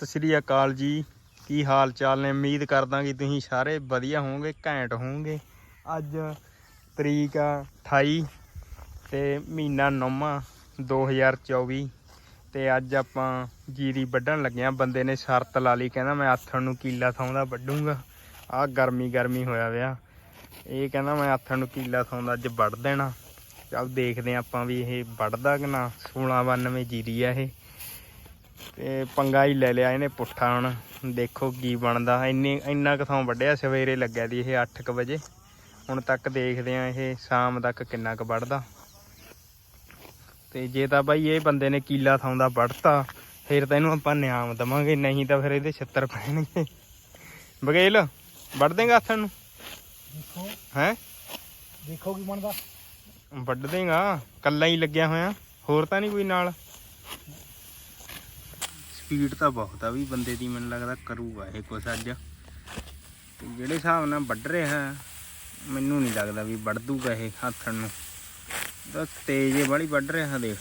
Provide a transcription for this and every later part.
ਸਤਿ ਸ਼੍ਰੀ ਅਕਾਲ ਜੀ। ਕੀ ਹਾਲ ਚਾਲ ਨੇ? ਉਮੀਦ ਕਰਦਾ ਕਿ ਤੁਸੀਂ ਸਾਰੇ ਵਧੀਆ ਹੋਵੋਗੇ, ਘੈਂਟ ਹੋਵੋਗੇ। ਅੱਜ ਤਰੀਕ ਆ 28 ਤੇ ਮਹੀਨਾ ਨੌਵਾਂ 2024 ਤੇ ਅੱਜ ਆਪਾਂ ਜੀਰੀ ਵੱਢਣ ਲੱਗੇ ਆ ਬੰਦੇ ਨੇ ਸ਼ਰਤ ਲਾ ਲਈ, ਕਹਿੰਦਾ ਮੈਂ ਆਥਣ ਨੂੰ ਕੀਲਾ ਥਾਉਂਦਾ ਵੱਢੂੰਗਾ। ਆਹ ਗਰਮੀ ਗਰਮੀ ਹੋਇਆ ਵਿਆ। ਇਹ ਕਹਿੰਦਾ ਮੈਂ ਆਥਣ ਨੂੰ ਕੀਲਾ ਥਾਉਂਦਾ ਅੱਜ ਵੱਢ ਦੇਣਾ। ਚੱਲ ਦੇਖਦੇ ਹਾਂ ਆਪਾਂ ਵੀ ਇਹ ਵੱਢਦਾ ਕਿ ਨਾ। 1692 ਜੀਰੀ ਆ ਇਹ। ਤੇ ਪੰਗਾ ਹੀ ਲੈ ਲਿਆ ਇਹਨੇ ਪੁੱਠਾ ਹੁਣ। ਦੇਖੋ ਕੀ ਬਣਦਾ। ਇੰਨੇ ਇੰਨਾ ਕੁ ਥਾਂ ਵੱਢਿਆ ਸਵੇਰੇ ਲੱਗਿਆ ਦੀ ਇਹ 8:00 ਵਜੇ। ਹੁਣ ਤੱਕ ਦੇਖਦੇ ਆ ਇਹ ਸ਼ਾਮ ਤੱਕ ਕਿੰਨਾ ਕੁ ਵੱਢਦਾ। ਤੇ ਜੇ ਤਾਂ ਬਾਈ ਇਹ ਬੰਦੇ ਨੇ ਕੀਲਾ ਥਾਉਂਦਾ ਵੱਢਤਾ ਫਿਰ ਤਾਂ ਇਹਨੂੰ ਆਪਾਂ ਨਿਆਮ ਦਵਾਂਗੇ ਨਹੀਂ ਤਾਂ ਫਿਰ ਇਹਦੇ 76 ਪੈਣਗੇ। ਬਗੇਲ ਵੱਢ ਦੇਗਾ ਹੱਥਾਂ ਨੂੰ? ਦੇਖੋ। ਹੈ? ਦੇਖੋ ਕੀ ਬਣਦਾ। ਵੱਢ ਦੇਗਾ। ਕੱਲਾ ਹੀ ਲੱਗਿਆ ਹੋਇਆ। ਹੋਰ ਤਾਂ ਨਹੀਂ ਕੋਈ ਨਾਲ? ਸਪੀਡ ਤਾਂ ਬਹੁਤ ਆ ਵੀ ਬੰਦੇ ਦੀ ਮੈਨੂੰ ਲੱਗਦਾ ਕਰੂਗਾ ਇਹ ਕੁਛ ਅੱਜ। ਤੇ ਜਿਹੜੇ ਹਿਸਾਬ ਨਾਲ ਵੱਢ ਰਿਹਾ ਮੈਨੂੰ ਨਹੀਂ ਲੱਗਦਾ ਵੀ ਵੱਢ ਦੂਗਾ ਇਹ ਹੱਥਣ ਨੂੰ। ਤਾਂ ਤੇਜ਼ ਹੀ ਵਾਲੀ ਵੱਢ ਰਿਹਾ ਦੇਖ।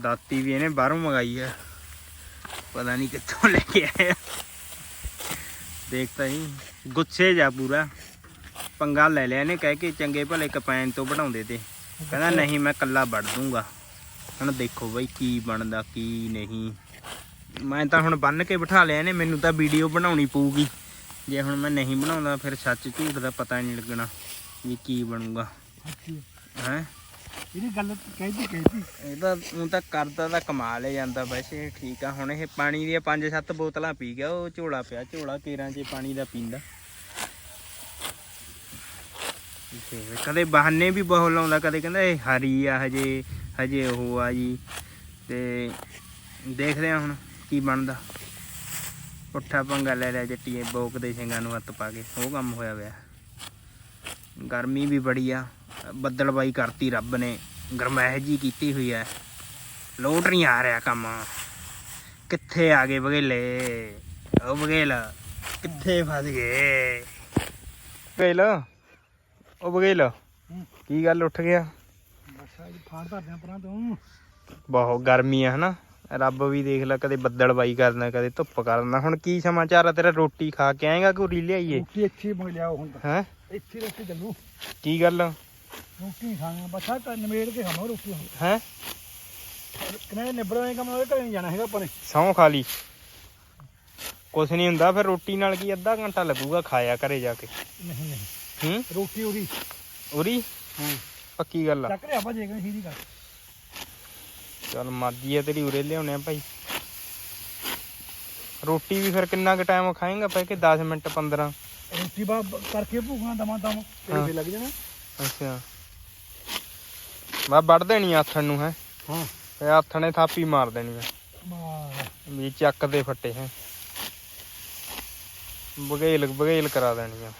ਦਾਤੀ ਵੀ ਇਹਨੇ ਬਾਹਰੋਂ ਮੰਗਾਈ ਆ। ਪਤਾ ਨਹੀਂ ਕਿੱਥੋਂ ਲੈ ਕੇ ਆਇਆ। ਦੇਖ ਤਾਂ ਹੀ ਗੁੱਸੇ ਜਾ ਪੂਰਾ। ਪੰਗਾ ਲੈ ਲਿਆ ਇਹਨੇ ਕਹਿ ਕੇ ਚੰਗੇ ਭਲੇ ਕਪੈਨ ਤੋਂ ਬਣਾਉਂਦੇ ਤੇ। ਕਹਿੰਦਾ ਨਹੀਂ ਮੈਂ ਕੱਲਾ ਵੱਢ ਦੂੰਗਾ। ਹੁਣ ਦੇਖੋ ਬਈ ਕੀ ਬਣਦਾ ਕੀ ਨਹੀਂ। ਮੈਂ ਤਾਂ ਹੁਣ ਬੰਨ ਕੇ ਬਿਠਾ ਲਿਆ ਇਹਨੇ ਮੈਨੂੰ ਤਾਂ ਵੀਡੀਓ ਬਣਾਉਣੀ ਪਊਗੀ। ਜੇ ਹੁਣ ਮੈਂ ਨਹੀਂ ਬਣਾਉਂਦਾ ਫਿਰ ਸੱਚ ਝੂਠ ਦਾ ਪਤਾ ਨਹੀਂ ਲੱਗਣਾ ਵੀ ਕੀ ਬਣੂਗਾ। ਹੈ? ਇਹਦੀ ਗੱਲ ਕਹਿਦੀ ਕਹਿਦੀ। ਇਹ ਤਾਂ ਉਹ ਤਾਂ ਕਰਦਾ ਤਾਂ ਕਮਾਲ ਹੀ ਜਾਂਦਾ ਵੈਸੇ ਠੀਕ ਆ। ਹੁਣ ਇਹ ਪਾਣੀ ਦੀਆਂ ਪੰਜ ਸੱਤ ਬੋਤਲਾਂ ਪੀ ਗਿਆ ਉਹ ਝੋਲਾ ਪਿਆ ਝੋਲਾ ਕੇਰਾਂ 'ਚ ਪਾਣੀ ਦਾ ਪੀਂਦਾ। ਕਦੇ ਬਹਾਨੇ ਵੀ ਬਹੁਤ ਲਾਉਂਦਾ ਕਦੇ ਕਹਿੰਦਾ ਇਹ ਹਰੀ ਆ ਹਜੇ ਹਜੇ ਉਹ ਆ ਜੀ ਤੇ ਦੇਖਦੇ ਆ ਹੁਣ ਕੀ ਬਣਦਾ। ਪੁੱਠਾ ਪੰਗਾ ਲੈ ਲਿਆ ਜੱਟੀਏ ਬੋਕ ਦੇ ਸਿੰਘਾਂ ਨੂੰ ਹੱਥ ਪਾ ਕੇ। ਉਹ ਕੰਮ ਹੋਇਆ ਹੋਇਆ ਗਰਮੀ ਵੀ ਬੜੀ ਆ। ਬੱਦਲਬਾਈ ਕਰਤੀ ਰੱਬ ਨੇ। ਗਰਮੈਸ਼ ਜੀ ਕੀਤੀ ਹੋਈ ਐ। ਲੋਟ ਨਹੀਂ ਆ ਰਿਹਾ ਕੰਮ। ਕਿੱਥੇ ਆ ਗਏ ਬਗੇਲੇ ਉਹ ਬਗੇਲ ਕਿੱਥੇ ਫਸ ਗਏ? ਬਗੇਲ ਉਹ ਬਗੇਲ ਕੀ ਗੱਲ ਉੱਠ ਗਿਆ? ਫਾੜ ਪਰਾਂ ਤੋਂ। ਬਹੁਤ ਗਰਮੀ ਆ ਹਨਾ? ਰੱਬ ਵੀ ਦੇਖ ਲੈ ਕਦੇ ਬੱਦਲਬਾਈ ਕਰਦਾ ਕਦੇ ਧੁੱਪ ਕਰਦਾ ਹੁਣ ਕੀ ਸਮਾਚਾਰ ਆ ਤੇਰਾ? ਰੋਟੀ ਖਾ ਕੇ ਆਏਗਾ ਕਿ ਉਰੀ ਲਿਆਈਏ? ਰੋਟੀ ਇੱਥੇ ਮੰਗ ਲਿਆ ਹੁਣ ਤਾਂ। ਹੈ? ਇੱਥੇ ਰੋਟੀ ਚੱਲੂ। ਕੀ ਗੱਲ? ਰੋਟੀ ਖਾਣਾ ਬਸ ਆ ਤਾਂ ਨਵੇੜ ਕੇ ਖਾਵਾਂ ਰੋਟੀ ਹੁਣ। ਹੈ? ਕਿਨੇ ਨਿਬੜਾਂ ਕੰਮ ਉਹਦੇ ਘਰੇ ਨਹੀਂ ਜਾਣਾ ਹੈਗਾ ਆਪਾਂ ਨੇ। ਸੌਂ ਖਾ ਲਈ। ਕੁਛ ਨਹੀਂ ਹੁੰਦਾ ਫਿਰ ਰੋਟੀ ਨਾਲ ਕੀ ਅੱਧਾ ਘੰਟਾ ਲੱਗੂਗਾ ਖਾਇਆ ਘਰੇ ਜਾ ਕੇ? ਨਹੀਂ ਨਹੀਂ। ਹੂੰ? ਰੋਟੀ ਉਰੀ। ਉਰੀ? ਹਾਂ। ਪੱਕੀ ਗੱਲ ਆ। ਚੱਕ ਰਿਆ ਆਪਾਂ ਜੇ ਕਹਿੰਦੇ ਸੀਦੀ ਕਰ। ਚੱਲ ਮਾਦੀ ਆ ਤੇਰੀ ਉਰੇ ਲਿਆਉਣੇ ਆ ਭਾਈ। ਰੋਟੀ ਵੀ ਫਿਰ ਕਿੰਨਾ ਕੁ ਟਾਈਮ ਖਾਏਗਾ ਪੈ ਕੇ 10 ਮਿੰਟ 15 ਰੋਟੀ ਬਾ ਕਰਕੇ ਭੂਖਾਂ ਦਵਾਂ ਦਮ। ਤੇਰੇ ਤੇ ਲੱਗ ਜਾਣਾ। ਅੱਛਾ। ਮੈਂ ਵੱਢ ਦੇਣੀ ਆਥਣ ਨੂੰ ਹੈ। ਹਾਂ। ਤੇ ਆਥਣੇ ਥਾਪੀ ਮਾਰ ਦੇਣੀ ਆ। ਮਾਰ। ਵੀ ਚੱਕ ਦੇ ਫੱਟੇ ਹੈ। ਬਗੇਲ ਬਗੇਲ ਕਰਾ ਦੇਣੀ ਆ।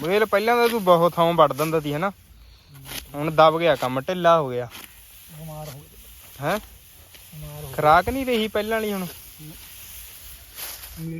ਬਗੇਲ ਪਹਿਲਾਂ ਤਾਂ ਤੂੰ ਬਹੁਤ ਥਾਂ ਵੱਢ ਦਿੰਦਾ ਸੀ ਹਨਾ? ਹੁਣ ਦਬ ਗਿਆ ਕੰਮ ਢਿੱਲਾ ਹੋ ਗਿਆ। ਬਿਮਾਰ ਹੋ ਹੈ? ਬਿਮਾਰ ਹੋ ਖਰਾਕ ਨਹੀਂ ਰਹੀ ਪਹਿਲਾਂ ਵਾਲੀ ਹੁਣ।